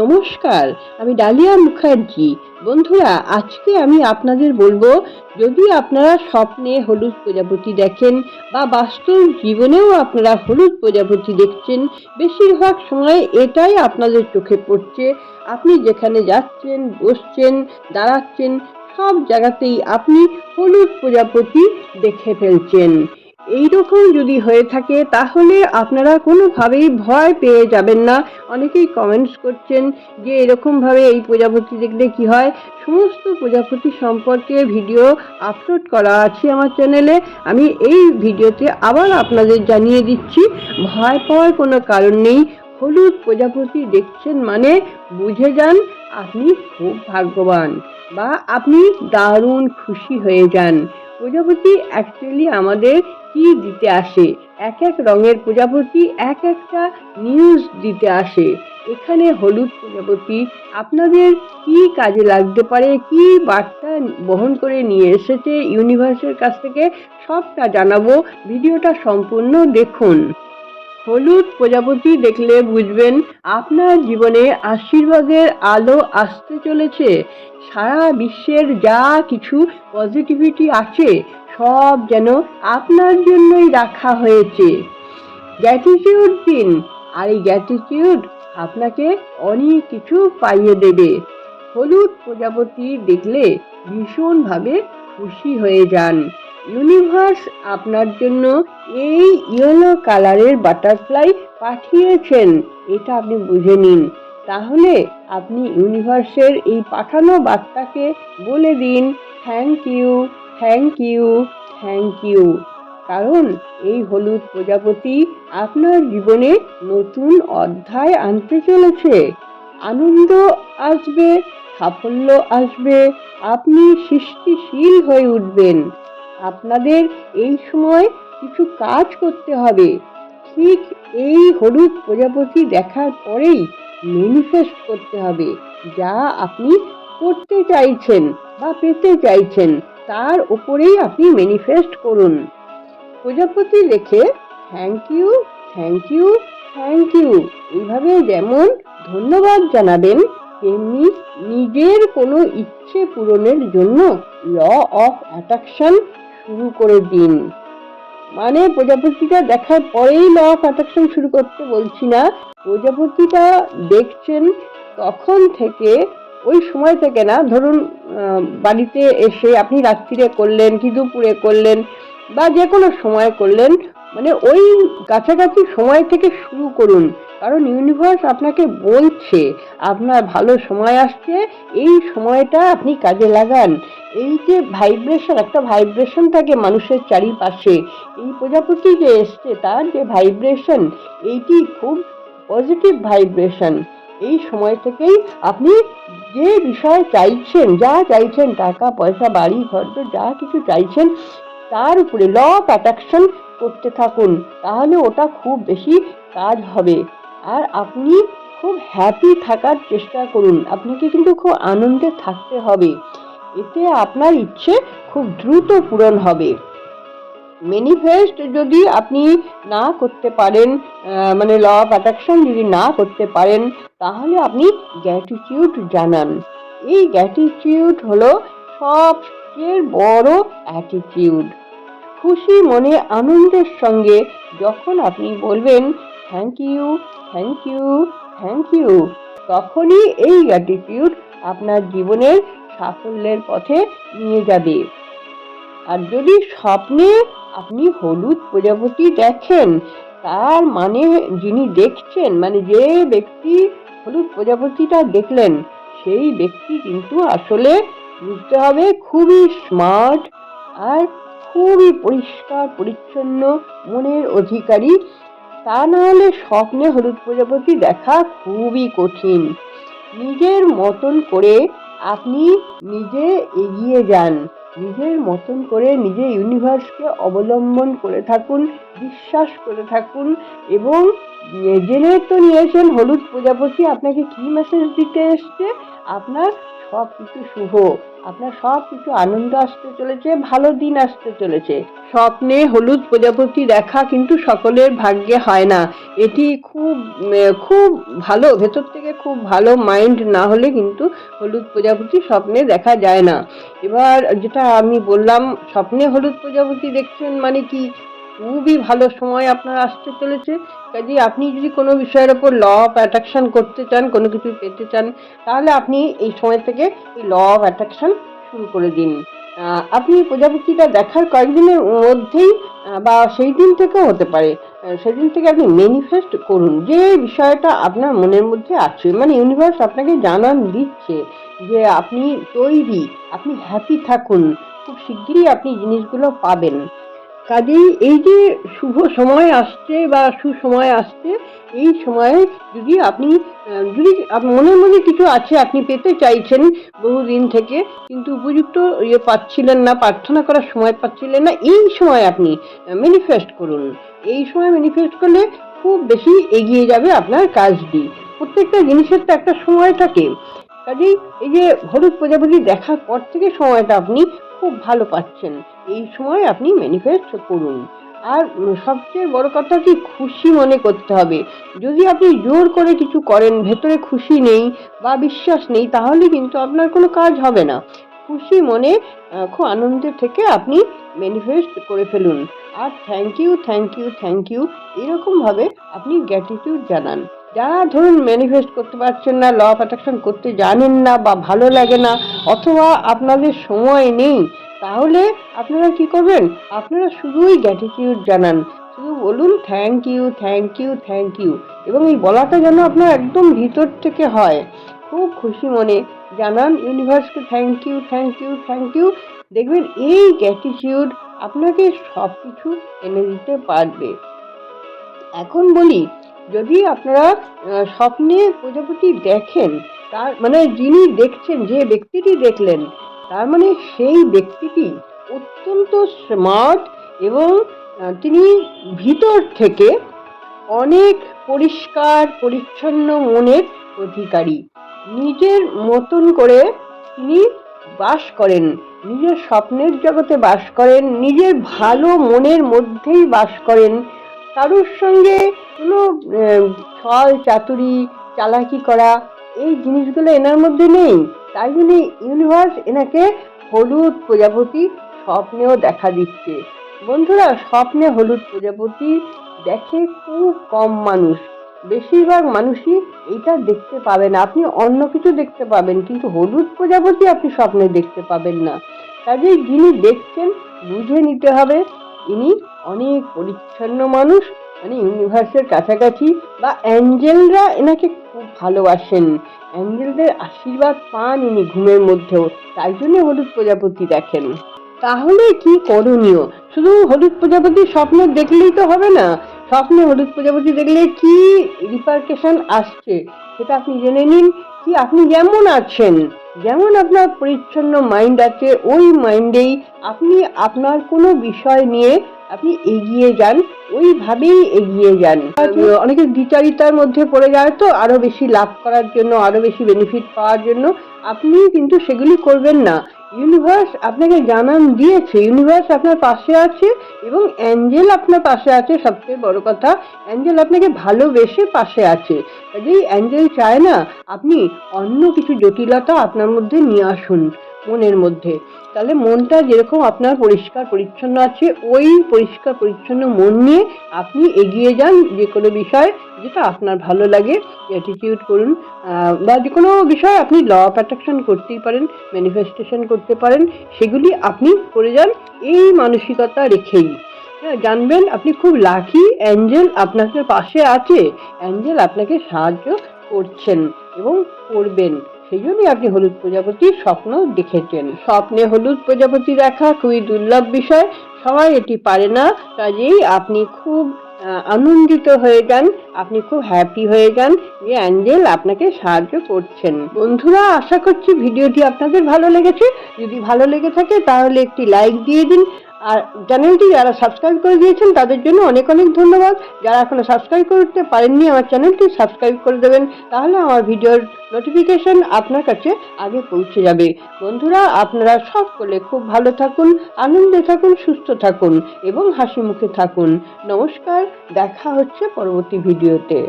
নমস্কার, আমি ডালিয়া মুখার্জি। বন্ধুরা, আজকে আমি আপনাদের বলব, যদি আপনারা স্বপ্নে হলুদ প্রজাপতি দেখেন বা বাস্তব জীবনেও আপনারা হলুদ প্রজাপতি দেখছেন, বেশিরভাগ সময় এটাই আপনাদের চোখে পড়ছে। আপনি যেখানে যাচ্ছেন, বসছেন, দাঁড়াচ্ছেন, সব জায়গাতেই আপনি হলুদ প্রজাপতি দেখে ফেলছেন। এইরকম যদি হয়ে থাকে, তাহলে আপনারা কোনোভাবেই ভয় পেয়ে যাবেন না। অনেকেই কমেন্টস করছেন যে এরকমভাবে এই প্রজাপতি দেখলে কি হয়? সমস্ত প্রজাপতি সম্পর্কে ভিডিও আপলোড করা আছে আমার চ্যানেলে আমি এই ভিডিওতে আবার আপনাদের জানিয়ে দিচ্ছি, ভয় পাওয়ার কোনো কারণ নেই। হলুদ প্রজাপতি দেখছেন মানে বুঝে যান, আপনি খুব ভাগ্যবান বা আপনি দারুণ খুশি হয়ে যান। প্রজাপতি অ্যাকচুয়ালি আমাদের কি দিতে আসে? এক এক রঙের প্রজাপতি এক একটা নিউজ দিতে আসে। এখানে হলুদ প্রজাপতি আপনাদের কি কাজে লাগতে পারে? কি বার্তা বহন করে নিয়ে এসেছে ইউনিভার্সের কাছ থেকে? সবটা জানাব। ভিডিওটা সম্পূর্ণ দেখুন। হলুদ প্রজাপতি দেখলে বুঝবেন, আপনার জীবনে আশীর্বাদের আলো আসতে চলেছে। সারা বিশ্বের যা কিছু পজিটিভিটি আছে সব যেন আপনার জন্যই রাখা হয়েছে। গ্র্যাটিটিউড দিন। আর এই গ্র্যাটিটিউড আপনাকে অনেক কিছু পাইয়ে দেবে। হলুদ প্রজাপতি দেখলে ভীষণভাবে খুশি হয়ে যান। ইউনিভার্স আপনার জন্য এই ইয়েলো কালারের বাটারফ্লাই পাঠিয়েছেন, এটা আপনি বুঝে নিন। তাহলে আপনি ইউনিভার্সের এই পাঠানো বার্তাকে বলে দিন। Thank you thank you thank you কারণ এই হলুদ প্রজাপতি আপনার জীবনে নতুন অধ্যায় আনতে চলেছে। আনন্দ আসবে, সাফল্য আসবে, আপনি সৃষ্টিশীল হয়ে উঠবেন। আপনাদের এই সময় কিছু কাজ করতে হবে। ঠিক এই হলুদ প্রজাপতি দেখার পরেই ম্যানিফেস্ট করতে হবে, যা আপনি করতে চাইছেন বা পেতে চাইছেন। তার উপরেই আপনি ম্যানিফেস্ট করুন। প্রজাপতি লেখে thank you thank you thank you এইভাবে যেমন ধন্যবাদ জানাবেন, তেমনি নিজের কোনো ইচ্ছে পূরণের জন্য ল অফ অ্যাট্রাকশন শুরু করে দিন। মানে প্রজাপতিটা দেখার পরেই ল অফ অ্যাট্রাকশন শুরু করতে বলছি না। প্রজাপতিটা দেখছেন তখন থেকে ওই সময় থেকে না, ধরুন বাড়িতে এসে আপনি রাত্রিরে করলেন, কি দুপুরে করলেন, বা যে কোনো সময় করলেন মানে ওই কাছাকাছি সময় থেকে শুরু করুন। কারণ ইউনিভার্স আপনাকে বলছে, আপনার ভালো সময় আসছে, এই সময়টা আপনি কাজে লাগান। এই যে ভাইব্রেশন একটা ভাইব্রেশন থাকে মানুষের চারিপাশে, এই প্রজাপতি যে এসছে, তার যে ভাইব্রেশন এইটি খুব পজিটিভ ভাইব্রেশন এই সময় থেকেই আপনি যে বিষয় চাইছেন, যা চাইছেন, টাকা, পয়সা, বাড়ি, ঘর যা কিছু চাইছেন, তার উপরে ল অফ অ্যাট্রাকশন করতে থাকুন। তাহলে ওটা খুব বেশি কাজ হবে। আর আপনি খুব হ্যাপি থাকার চেষ্টা করুন। আপনাকে কিন্তু খুব আনন্দে থাকতে হবে। এতে আপনার ইচ্ছে খুব দ্রুত পূরণ হবে। ম্যানিফেস্ট যদি আপনি না করতে পারেন মানে ল অফ অ্যাট্রাকশন যদি না করতে পারেন, তাহলে আপনি গ্র্যাটিটিউড জানান। এই গ্র্যাটিটিউড হলো সবচেয়ে বড় অ্যাটিটিউড খুশি মনে আনন্দের সঙ্গে যখন আপনি বলবেন thank you thank you thank you তখনই এই গ্র্যাটিটিউড আপনার জীবনের সাফল্যের পথে নিয়ে যাবে। আর যদি স্বপ্নে আপনি হলুদ প্রজাপতি দেখেন, তার মানে যিনি দেখছেন মানে যে ব্যক্তি হলুদ প্রজাপতিটা দেখলেন, সেই ব্যক্তি কিন্তু আসলে বুঝতে হবে খুবই স্মার্ট আর খুবই পরিষ্কার, পরিচ্ছন্ন মনের অধিকারী। তা না হলে স্বপ্নে হলুদ প্রজাপতি দেখা খুবই কঠিন। নিজের মতন করে আপনি নিজে এগিয়ে যান। নিজের মতন করে নিজের ইউনিভার্সকে অবলম্বন করে থাকুন, বিশ্বাস করে থাকুন এবং জেনে তো নিয়েছেন হলুদ প্রজাপতি। আপনাকে কী মেসেজ দিতে এসছে? আপনার সব কিছু শুভ। আপনার সব কিছু আনন্দ আসতে চলেছে, ভালো দিন আসতে চলেছে। স্বপ্নে হলুদ প্রজাপতি দেখা কিন্তু সকলের ভাগ্যে হয় না। এটি খুব খুব ভালো, ভেতর থেকে খুব ভালো মাইন্ড না হলে কিন্তু হলুদ প্রজাপতি স্বপ্নে দেখা যায় না। এবার যেটা আমি বললাম, স্বপ্নে হলুদ প্রজাপতি দেখছেন মানে কি? খুবই ভালো সময় আপনার আসতে চলেছে। কাজে আপনি যদি কোনো বিষয়ের ওপর ল অফ অ্যাট্রাকশন করতে চান, কোনো কিছু পেতে চান, তাহলে আপনি এই সময় থেকে এই ল অফ অ্যাট্রাকশন শুরু করে দিন। আপনি প্রজাপতিটা দেখার কয়েকদিনের মধ্যেই বা সেই দিন থেকেও হতে পারে। সেদিন থেকে আপনি ম্যানিফেস্ট করুন। যে বিষয়টা আপনার মনের মধ্যে আছে মানে ইউনিভার্স আপনাকে জানান দিচ্ছে যে আপনি তৈরি, আপনি হ্যাপি থাকুন। খুব শিগগিরই আপনি জিনিসগুলো পাবেন। কাজেই এই যে শুভ সময় আসছে বা সুসময় আসছে, এই সময়ে যদি আপনি, যদি মনের মধ্যে কিছু আছে আপনি পেতে চাইছেন বহুদিন থেকে, কিন্তু উপযুক্ত ইয়ে পাচ্ছিলেন না, প্রার্থনা করার সময় পাচ্ছিলেন না, এই সময় আপনি ম্যানিফেস্ট করুন। এই সময় ম্যানিফেস্ট করলে খুব বেশি এগিয়ে যাবে আপনার কাজটি। প্রত্যেকটা জিনিসের তো একটা সময় থাকে। কাজেই এই যে হলুদ প্রজাপতি দেখার পর থেকে সময়টা আপনি খুব ভালো পাচ্ছেন। এই সময় আপনি ম্যানিফেস্ট করুন। আর সবচেয়ে বড় কথা কি, খুশি মনে করতে হবে। যদি আপনি জোর করে কিছু করেন, ভেতরে খুশি নেই বা বিশ্বাস নেই, তাহলে কিন্তু আপনার কোনো কাজ হবে না। খুশি মনে খুব আনন্দে থেকে আপনি ম্যানিফেস্ট করে ফেলুন। আর thank you thank you thank you এরকমভাবে আপনি গ্র্যাটিটিউড জানান। যারা ধরুন ম্যানিফেস্ট করতে পারছেন না ল অফ অ্যাট্রাকশন করতে জানেন না বা ভালো লাগে না, অথবা আপনাদের সময় নেই, তাহলে আপনারা কি করবেন? আপনারা শুধুই গ্র্যাটিটিউড জানান। শুধু বলুন thank you thank you thank you এবং এই বলাটা যেন আপনার একদম ভিতর থেকে হয়। খুব খুশি মনে জানান ইউনিভার্সকে thank you thank you thank you দেখবেন এই গ্র্যাটিটিউড আপনাকে সব কিছু এনে দিতে পারবে। এখন বলি যদি আপনারা স্বপ্নে প্রজাপতি দেখেন, তার মানে যিনি দেখছেন, যে ব্যক্তিটি দেখলেন, তার মানে সেই ব্যক্তিটি অত্যন্ত স্মার্ট এবং তিনি ভিতর থেকে অনেক পরিষ্কার, পরিচ্ছন্ন মনের অধিকারী। নিজের মতন করে তিনি বাস করেন, নিজের স্বপ্নের জগতে বাস করেন, নিজের ভালো মনের মধ্যেই বাস করেন। কারোর সঙ্গে কোনো ছল চাতুরি, চালাকি করা, এই জিনিসগুলো এনার মধ্যে নেই। তাই জন্য ইউনিভার্স এনাকে হলুদ প্রজাপতি স্বপ্নেও দেখা দিচ্ছে। বন্ধুরা, স্বপ্নে হলুদ প্রজাপতি দেখে খুব কম মানুষ। বেশিরভাগ মানুষই এটা দেখতে পাবেন আপনি অন্য কিছু দেখতে পাবেন, কিন্তু হলুদ প্রজাপতি আপনি স্বপ্নে দেখতে পাবেন না। কাজেই যিনি দেখছেন, বুঝে নিতে হবে। ইনি অনেক পরিচ্ছন্ন মানুষ মানে ইউনিভার্সের কাছাকাছি, বা অ্যাঞ্জেলরা এনাকে খুব ভালোবাসেন। অ্যাঞ্জেলদের আশীর্বাদ পান ইনি ঘুমের মধ্যেও, তাই জন্য হলুদ প্রজাপতি দেখেন। তাহলে কি করণীয়? শুধু হলুদ প্রজাপতি স্বপ্ন দেখলেই তো হবে না। স্বপ্নে হলুদ প্রজাপতি দেখলে কি রিপার্কেশন আসছে, সেটা আপনি জেনে নিন। কি আপনি যেমন আছেন? যেমন আপনার পরিচ্ছন্ন মাইন্ড আছে, ওই মাইন্ডেই আপনি আপনার কোনো বিষয় নিয়ে আপনি এগিয়ে যান, ওইভাবেই এগিয়ে যান। অনেকে দ্বিচারিতার মধ্যে পড়ে যায় তো আরও বেশি লাভ করার জন্য আরও বেশি বেনিফিট পাওয়ার জন্য। আপনি কিন্তু সেগুলি করবেন না। ইউনিভার্স আপনাকে জানান দিয়েছে ইউনিভার্স আপনার পাশে আছে এবং অ্যাঞ্জেল আপনার পাশে আছে, সবচেয়ে বড় কথা অ্যাঞ্জেল আপনাকে ভালোবেসে পাশে আছে। কাজেই অ্যাঞ্জেল চায় না, আপনি অন্য কিছু জটিলতা আপনার মধ্যে নিয়ে আসুন। মনের মধ্যে। তাহলে মনটা যেরকম আপনার পরিষ্কার পরিচ্ছন্ন আছে, ওই পরিষ্কার পরিচ্ছন্ন মন নিয়ে আপনি এগিয়ে যান যে কোনো বিষয় যেটা আপনার ভালো লাগে অ্যাটিটিউড করুন বা যে কোনো বিষয় আপনি ল অফ অ্যাট্রাকশন করতেই পারেন ম্যানিফেস্টেশন করতে পারেন, সেগুলি আপনি করে যান, এই মানসিকতা রেখেই। হ্যাঁ জানবেন আপনি খুব লাকি অ্যাঞ্জেল আপনাকে পাশে আছে অ্যাঞ্জেল আপনাকে সাহায্য করছেন এবং করবেন। সেই জন্যই আপনি হলুদ প্রজাপতির স্বপ্ন দেখেছেন। স্বপ্নে হলুদ প্রজাপতি দেখা খুবই দুর্লভ বিষয়। সবাই এটি পারে না। কাজেই আপনি খুব আনন্দিত হয়ে যান। আপনি খুব হ্যাপি হয়ে যান যে অ্যাঞ্জেল আপনাকে সাহায্য করছেন। বন্ধুরা, আশা করছি ভিডিওটি আপনাদের ভালো লেগেছে। যদি ভালো লেগে থাকে তাহলে একটি লাইক দিয়ে দিন। আর চ্যানেলটি যারা সাবস্ক্রাইব করে দিয়েছেন, তাদের জন্য অনেক অনেক ধন্যবাদ। যারা এখনও সাবস্ক্রাইব করতে পারেননি, আমার চ্যানেলটি সাবস্ক্রাইব করে দেবেন। তাহলে আমার ভিডিওর নোটিফিকেশন আপনার কাছে আগে পৌঁছে যাবে। বন্ধুরা, আপনারা সকলে খুব ভালো থাকুন, আনন্দে থাকুন, সুস্থ থাকুন এবং হাসি মুখে থাকুন। নমস্কার, দেখা হচ্ছে পরবর্তী ভিডিওতে।